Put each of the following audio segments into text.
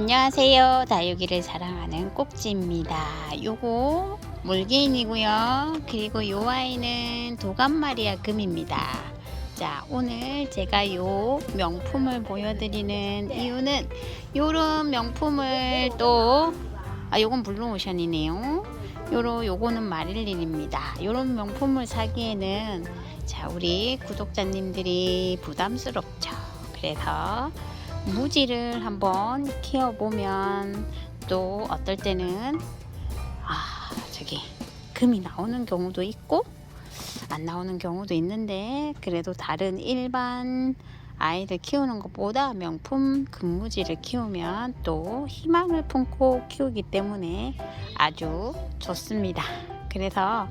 안녕하세요. 다육이를 사랑하는 꼭지입니다. 요거 물개인이고요. 그리고 요 아이는 도감마리아 금입니다. 자, 오늘 제가 요 명품을 보여드리는 이유는 요런 명품을 또 아, 요건 블루오션이네요. 요로 요거는 마릴린입니다. 요런 명품을 사기에는 자, 우리 구독자님들이 부담스럽죠. 그래서 무지를 한번 키워보면 또 어떨 때는 아 저기 금이 나오는 경우도 있고 안 나오는 경우도 있는데 그래도 다른 일반 아이들 키우는 것보다 명품 금무지를 키우면 또 희망을 품고 키우기 때문에 아주 좋습니다. 그래서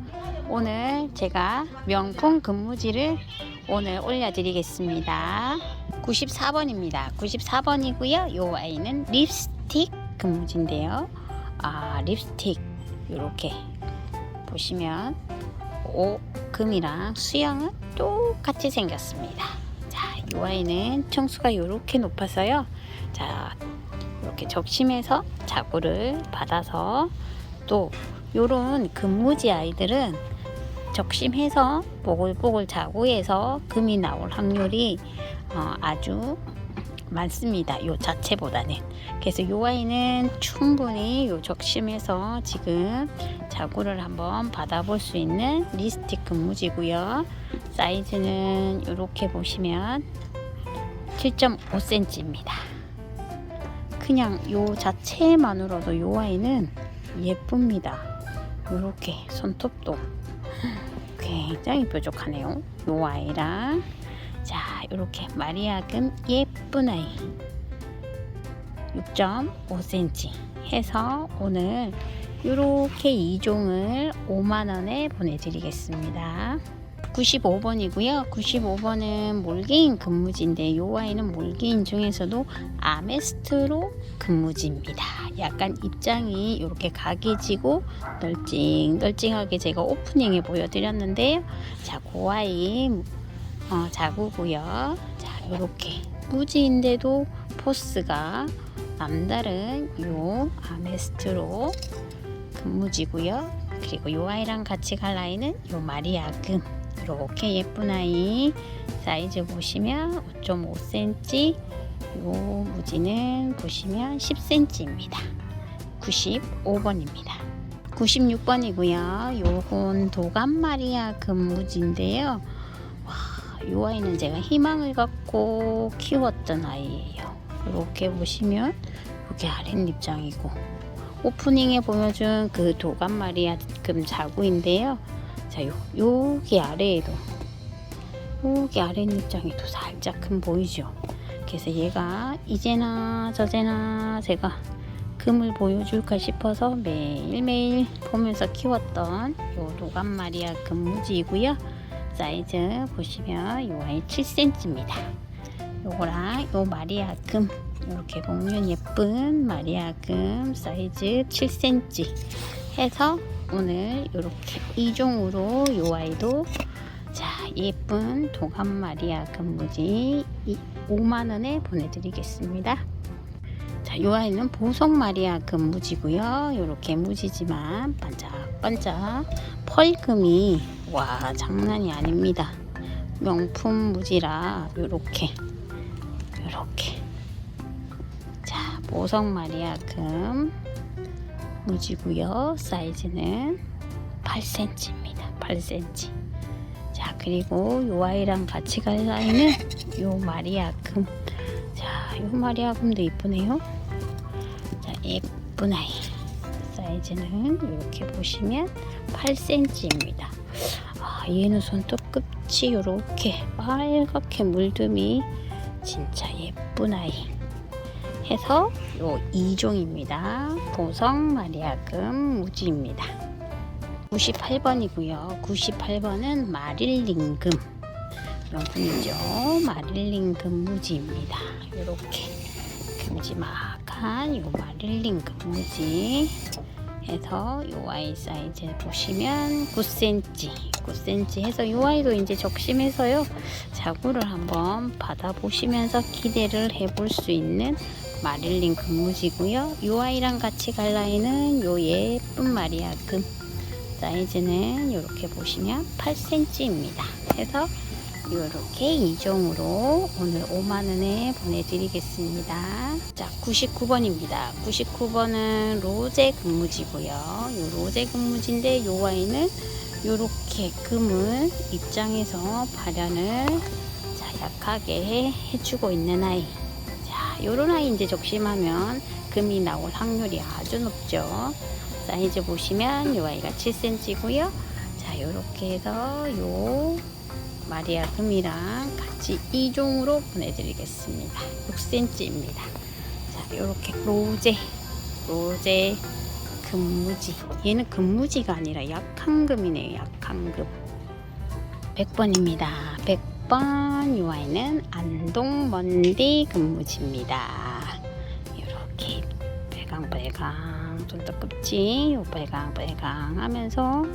오늘 제가 명품 금무지를 오늘 올려드리겠습니다. 94번입니다. 94번이고요. 요 아이는 립스틱 금무지인데요. 아, 립스틱 이렇게 보시면 오 금이랑 수영은 똑같이 생겼습니다. 자, 요 아이는 청수가 이렇게 높아서요. 자, 이렇게 적심해서 자구를 받아서 또 요런 금무지 아이들은 적심해서 보글보글 자구에서 금이 나올 확률이 어, 아주 많습니다. 요 자체보다는. 그래서 요 아이는 충분히 요 적심해서 지금 자구를 한번 받아볼 수 있는 리스틱 금무지고요. 사이즈는 이렇게 보시면 7.5cm입니다. 그냥 요 자체만으로도 요 아이는 예쁩니다. 이렇게 손톱도 굉장히 뾰족하네요. 요 아이랑 자 이렇게 마리아금 예쁜 아이 6.5cm 해서 오늘 이렇게 2종을 5만원에 보내드리겠습니다 95번이고요 95번은 몰개인 근무지인데 이 아이는 몰개인 중에서도 아메스트로 근무지입니다 약간 입장이 이렇게 각이지고 널찍널찍하게 제가 오프닝에 보여드렸는데요 자그 아이 어, 자구고요. 자, 이렇게 무지인데도 포스가 남다른 요 아메스트로 금무지고요. 그리고 요 아이랑 같이 갈 아이는 요 마리아금 이렇게 예쁜 아이 사이즈 보시면 5.5cm 요 무지는 보시면 10cm입니다. 95번입니다. 96번이고요. 요건 도감 마리아 금무지인데요. 이 아이는 제가 희망을 갖고 키웠던 아이예요. 이렇게 보시면 이게 아랫입장이고 오프닝에 보여준 그 도감 마리아 금 자구인데요. 자, 요, 여기 아래에도 여기 아랫입장이 또 살짝 큰 보이죠. 그래서 얘가 이제나 저제나 제가 금을 보여줄까 싶어서 매일매일 보면서 키웠던 요 도감 마리아 금무지이고요. 사이즈 보시면 요 아이 7cm입니다. 요거랑 요 마리아 금 이렇게 보면 예쁜 마리아 금 사이즈 7cm 해서 오늘 이렇게 이종으로 요 아이도 자 예쁜 도감 마리아 금 무지 5만원에 보내드리겠습니다. 자, 요 아이는 보석 마리아 금무지고요. 이렇게 무지지만 반짝반짝 펄금이 와 장난이 아닙니다. 명품 무지라 요렇게 요렇게 자 보석 마리아 금 무지고요. 사이즈는 8cm입니다. 8cm. 자 그리고 요 아이랑 같이 갈 아이는 요 마리아 금. 자, 요 마리아 금도 이쁘네요. 자, 예쁜 아이. 사이즈는 이렇게 보시면 8cm입니다. 아, 얘는 손톱 끝이 이렇게 빨갛게 물듬이 진짜 예쁜 아이. 해서 요 2종입니다. 보석 마리아금 무지입니다. 98번이고요. 98번은 마릴링금 명품이죠. 마릴링 금 무지입니다. 이렇게 큼지막한 요 마릴링 금 무지 해서 요 아이 사이즈 보시면 9cm 9cm 해서 요 아이도 이제 적심해서요 자구를 한번 받아 보시면서 기대를 해볼 수 있는 마릴린 금무지고요. 요 아이랑 같이 갈 나이는 요 예쁜 마리아 금 사이즈는 이렇게 보시면 8cm입니다. 그래서 이렇게 이종으로 오늘 5만원에 보내드리겠습니다. 자, 99번입니다. 99번은 로제 근무지고요. 이 로제 근무지인데 이 와인은 이렇게 금을 입장해서 발현을 자, 약하게 해주고 있는 아이. 자, 요런 아이 이제 적심하면 금이 나올 확률이 아주 높죠. 사이즈 보시면 이 아이가 7cm고요. 자, 요렇게 해서 요 마리아 금이랑 같이 이종으로 보내드리겠습니다. 6cm입니다. 자, 이렇게 로제, 로제 금무지. 얘는 금무지가 아니라 약한 금이네요. 약한 금. 100번입니다. 100번 이 아이는 안동 먼디 금무지입니다. 이렇게 빨강빨강 좀더 끝이 요 빨강빨강 하면서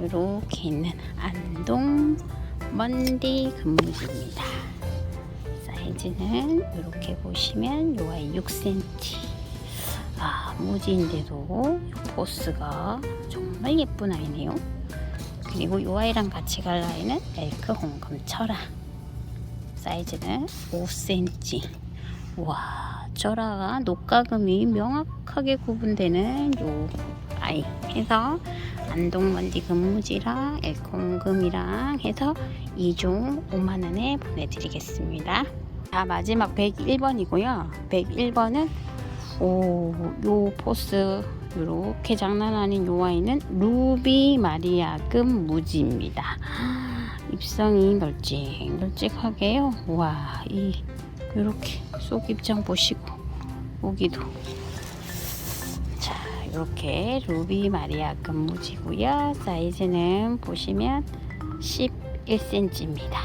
이렇게 있는 안동 먼디 근무지입니다. 사이즈는 이렇게 보시면 요 아이 6cm. 아 무지인데도 이 포스가 정말 예쁜 아이네요. 그리고 요 아이랑 같이 갈 아이는 엘크 홍금 철아. 사이즈는 5cm. 와 철아가 녹가금이 명확하게 구분되는 요 아이 해서 안동먼디 금무지랑 엘콩금이랑 해서 2종 5만원에 보내드리겠습니다. 자, 마지막 101번이고요. 101번은 오, 요 포스 요렇게 장난 아닌 요 아이는 루비 마리아금 무지입니다. 입성이 널찍널찍하게요. 와, 이 요렇게 속 입장 보시고 여기도 자, 이렇게 루비 마리아 금 무지고요. 사이즈는 보시면 11cm입니다.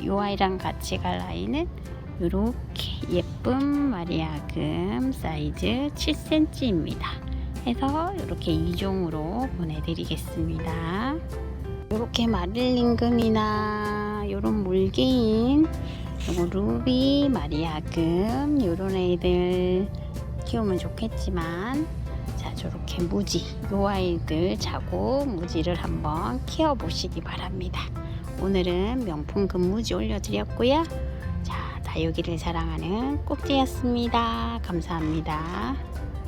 이 아이랑 같이 갈 아이는 이렇게 예쁜 마리아금 사이즈 7cm입니다. 해서 이렇게 2종으로 보내드리겠습니다. 이렇게 마릴린 금이나 이런 물개인 요거 루비 마리아금 이런 애들 키우면 좋겠지만 자 저렇게 무지 요 아이들 자고 무지를 한번 키워 보시기 바랍니다. 오늘은 명품 금무지 올려드렸고요. 자 다육이를 사랑하는 꼭지였습니다. 감사합니다